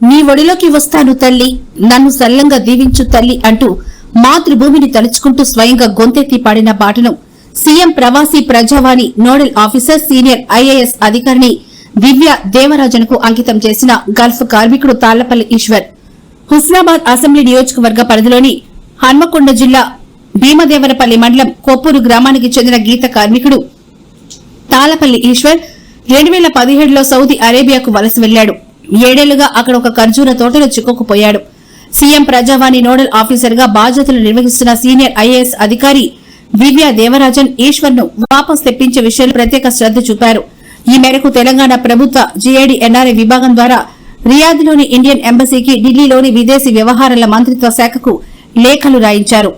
నీ ఒడిలోకి వస్తాను తల్లి. నన్ను సల్లంగా దీవించు తల్లి అంటూ మాతృభూమిని తలుచుకుంటూ స్వయంగా గొంతెత్తి పాడిన పాటను CM Pravasi Prajavani nodal officer senior IAS అధికారిని దివ్య దేవరాజన్కు అంకితం చేసిన గల్ఫ్ కార్మికుడు తాళ్ళపల్లి ఈశ్వర్. హుస్నాబాద్ అసెంబ్లీ నియోజకవర్గ పరిధిలోని హన్మకొండ జిల్లా భీమదేవరపల్లి మండలం కొప్పూరు గ్రామానికి చెందిన గీత కార్మికుడు తాళపల్లి ఈశ్వర్ రెండు వేల పదిహేడులో సౌదీ అరేబియాకు వలస వెళ్ళాడు ఏడేళ్ళుగా అక్కడ ఒక ఖర్జూర తోటలో చిక్కుకుపోయాడు. సీఎం ప్రజావాణి నోడల్ ఆఫీసర్గా బాధ్యతలు నిర్వహిస్తున్న సీనియర్ ఐఏఎస్ అధికారి దివ్య దేవరాజన్ ఈశ్వర్ను వాపస్ తెప్పించే విషయంలో ప్రత్యేక శ్రద్ధ చూపారు. ఈ మేరకు తెలంగాణ ప్రభుత్వ జీఏడీ ఎన్ఆర్ఐ విభాగం ద్వారా రియాద్లోని ఇండియన్ ఎంబసీకి ఢిల్లీలోని విదేశీ వ్యవహారాల మంత్రిత్వ శాఖకు లేఖలు రాయించారు.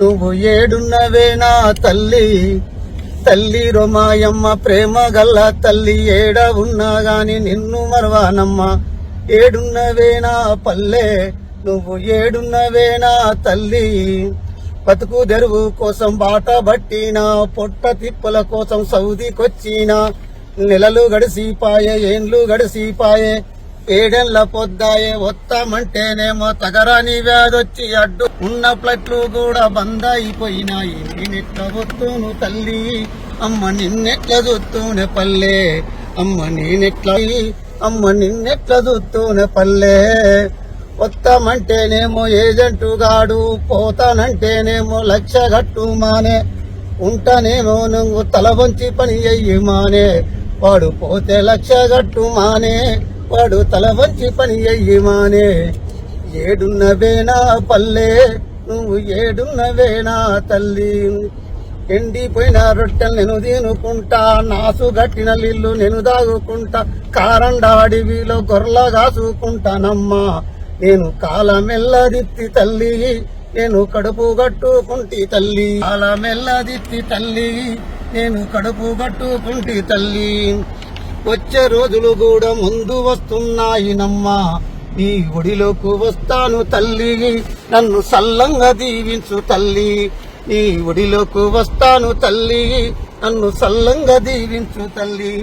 నువ్వు ఏడున్నవేనా తల్లి? తల్లి రొమాయమ్మ ప్రేమ గల్ల తల్లి ఏడ ఉన్నా గాని నిన్ను మరవానమ్మ. ఏడున్నవేనా పల్లె నువ్వు ఏడున్నవేనా తల్లి. బతుకు తెరువు కోసం బాట బట్టినా పొట్ట తిప్పల కోసం సౌదీకొచ్చినా. నెలలు గడిసిపాయే ఏండ్లు గడిసిపాయే ఏడెళ్ళ పొద్దాయే వస్తామంటేనేమో తగరాని వ్యాధొచ్చి అడ్డు ఉన్న ప్లట్లు కూడా బంద్ అయిపోయినాయి నేనెట్ల వస్తును తల్లి అమ్మ నిన్నెట్ల చూస్తూనే పల్లె అమ్మ నేనెట్ల అమ్మ నిన్నెట్ల చూస్తూనే పల్లె. వస్తామంటేనేమో ఏజెంటు గాడు పోతానంటేనేమో లక్ష గట్టు మానే. ఉంటానేమో నువ్వు తల వంచి పని అయ్యి మానే. వాడు పోతే లక్ష గట్టు మానే. వాడు తల వంచి పని అయ్యమానే ఏడున్న ఏడున్నవేనా పల్లె నువ్వు ఏడున్నవేనా తల్లి. ఎండిపోయిన రొట్టెలు నేను తినుకుంటా నాసు గట్టిన నీళ్ళు నేను దాగుకుంటా కారండ అడవిలో గొర్రెల కాసుకుంటానమ్మా నేను కాలమెల్లదిత్తి తల్లి నేను కడుపు గట్టుకుంటి తల్లి. కాలమెల్లదిత్తి తల్లి నేను కడుపు గట్టుకుంటి తల్లి. వచ్చే రోజులు కూడా ముందు వస్తున్నాయి నమ్మా. నీ ఒడిలోకి వస్తాను తల్లి. నన్ను సల్లంగా దీవించు తల్లి. నీ ఒడిలోకి వస్తాను తల్లి. నన్ను సల్లంగా దీవించు తల్లి.